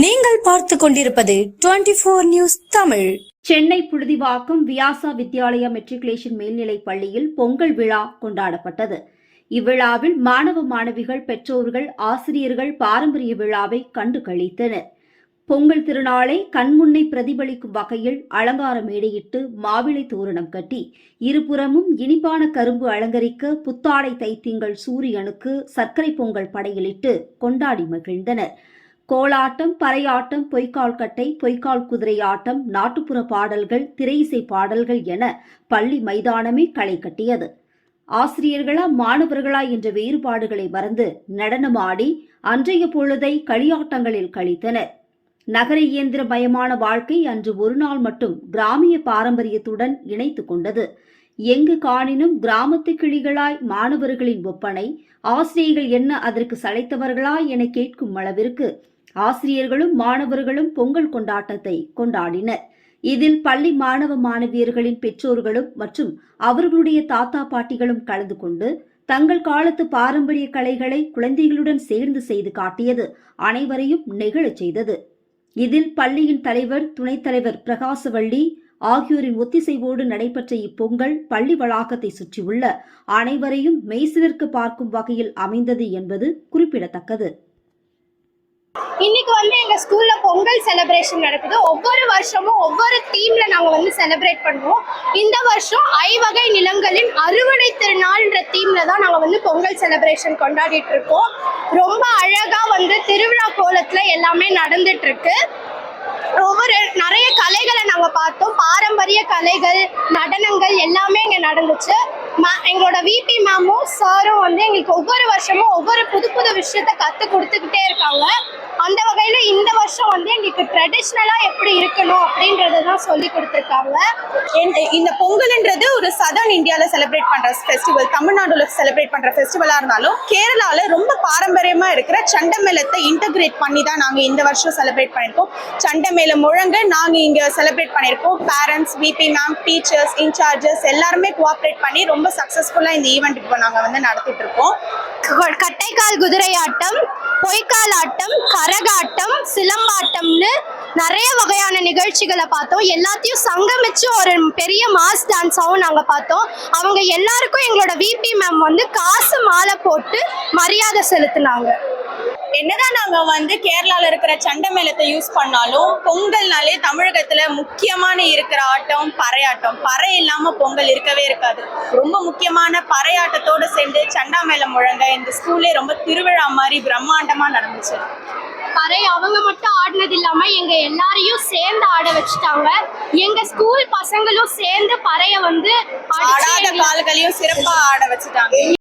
நீங்கள் பார்த்து கொண்டிருப்பது twenty four news Tamil. Chennai Puzhuthivakkam Vyasa Vidyalaya matriculation மேல்நிலைப் பள்ளியில் பொங்கல் விழா கொண்டாடப்பட்டது. இவ்விழாவில் மாணவ மாணவிகள் பெற்றோர்கள் ஆசிரியர்கள் பாரம்பரிய விழாவை கண்டு கழித்தனர் பொங்கல் திருநாளை கண்முன்னை பிரதிபலிக்கும் வகையில் அலங்கார மேடையிட்டு மாவிளை தோரணம் கட்டி இருபுறமும் இனிப்பான கரும்பு அலங்கரிக்க புத்தாடை தைத்திங்கள் சூரியனுக்கு சர்க்கரை பொங்கல் படையலிட்டு கொண்டாடி மகிழ்ந்தனர். கோலாட்டம் பறையாட்டம் பொய்க்கால் கட்டை பொய்க்கால் குதிரை ஆட்டம் நாட்டுப்புற பாடல்கள் திரையிசை பாடல்கள் என பள்ளி மைதானமே களை கட்டியது. ஆசிரியர்களா மாணவர்களா என்ற வேறுபாடுகளை மறந்து நடனமாடி அன்றைய பொழுதை களியாட்டங்களில் கழித்தனர் நகர இயந்திர பயமான வாழ்க்கை அன்று ஒரு நாள் மட்டும் கிராமிய பாரம்பரியத்துடன் இணைத்து கொண்டது. எங்கு காணினும் கிராமத்து கிளிகளாய் மாணவர்களின் ஒப்பனை ஆசிரியர்கள் என்ன அதற்கு சளைத்தவர்களா என கேட்கும் அளவிற்கு ஆசிரியர்களும் மாணவர்களும் பொங்கல் கொண்டாட்டத்தை கொண்டாடினர். இதில் பள்ளி மாணவ மாணவியர்களின் பெற்றோர்களும் மற்றும் அவர்களுடைய தாத்தா பாட்டிகளும் கலந்து கொண்டு தங்கள் காலத்து பாரம்பரிய கலைகளை குழந்தைகளுடன் சேர்ந்து செய்து காட்டியது அனைவரையும் நெகிழச் செய்தது. இதில் பள்ளியின் தலைவர் துணைத் தலைவர் பிரகாசவள்ளி ஆகியோரின் ஒத்திசைவோடு நடைபெற்ற இப்பொங்கல் பள்ளி வளாகத்தை சுற்றியுள்ள அனைவரையும் மெய்சிலிர்க்க பார்க்கும் வகையில் அமைந்தது என்பது குறிப்பிடத்தக்கது. இன்னைக்கு வந்து எங்க ஸ்கூல்ல பொங்கல் செலிப்ரேஷன் நடக்குது. ஒவ்வொரு வருஷமும் ஒவ்வொரு தீம்ல நாங்க வந்து செலிப்ரேட் பண்ணுவோம். இந்த வருஷம் ஐவகை நிலங்களின் அறுவடை திருநாள்ன்ற தீம்ல தான் நாங்க வந்து பொங்கல் செலிப்ரேஷன் கொண்டாடிட்டு இருக்கோம். ரொம்ப அழகா வந்து திருவிழா கோலத்துல எல்லாமே நடந்துட்டு இருக்கு ஒவ்வொரு நிறைய கலைகளை நாங்க பார்த்தோம். பாரம்பரிய கலைகள் நடனங்கள் எல்லாமே இங்க நடந்துச்சு. எங்களோட விபி மேமும் சாரும் வந்து எங்களுக்கு ஒவ்வொரு வருஷமும் ஒவ்வொரு புது புது விஷயத்த கத்து கொடுத்துக்கிட்டே இருக்காங்க. அந்த வகையில இந்த வருஷம் வந்து எங்களுக்கு ட்ரெடிஷ்னலா எப்படி இருக்கணும் அப்படின்றத தான் சொல்லி கொடுத்துருக்காங்க. இந்த- பொங்கல்ன்றது ஒரு சதர்ன் இந்தியாவில் செலிப்ரேட் பண்ற ஃபெஸ்டிவல் தமிழ்நாடுல செலிப்ரேட் பண்ற ஃபெஸ்டிவலா இருந்தாலும் கேரளால ரொம்ப பாரம்பரியமா இருக்கிற சண்டமேளத்தை இன்டகிரேட் பண்ணி தான் நாங்க இந்த வருஷம் செலிப்ரேட் பண்ணியிருக்கோம் சண்டமேளம் முழங்க நாங்க இங்க செலிப்ரேட் பண்ணியிருக்கோம் parents VP ma'am teachers incharges எல்லாருமே கோஆப்ரேட் பண்ணி ரொம்ப சக்சஸ்ஃபுல்லா இந்த ஈவெண்ட் இப்போ நாங்க வந்து நடத்திட்டு இருக்கோம். கட்டைக்கால் குதிரை ஆட்டம் பொய்க்கால் ஆட்டம் கரகாட்டம் சிலம்பாட்டம்னு நிறைய வகையான நிகழ்ச்சிகளை பார்த்தோம். எல்லாத்தையும் சங்கமிச்சு ஒரு பெரிய மாஸ் டான்ஸாகவும் நாங்கள் பார்த்தோம். அவங்க எல்லாருக்கும் எங்களோட விபி மேம் வந்து காசு மாலை போட்டு மரியாதை செலுத்தினாங்க. என்னதான் நாங்க வந்து கேரளால இருக்கிற சண்டமேளத்தை யூஸ் பண்ணாலும் பொங்கல்னாலே தமிழகத்துல முக்கியமான இருக்கிற ஆட்டம் பறையாட்டம். பறை இல்லாம பொங்கல் இருக்கவே இருக்காது. ரொம்ப முக்கியமான பறையாட்டத்தோட சேர்ந்து சண்டா மேளம் முழங்க இந்த ஸ்கூல்லே ரொம்ப திருவிழா மாதிரி பிரம்மாண்டமா நடந்துச்சு. பறை அவங்க மட்டும் ஆடினது இல்லாம எங்க எல்லாரையும் சேர்ந்து ஆட வச்சுட்டாங்க. எங்க ஸ்கூல் பசங்களும் சேர்ந்து பறைய வந்து ஆடாத கால்களையும் சிறப்பா ஆட வச்சுட்டாங்க.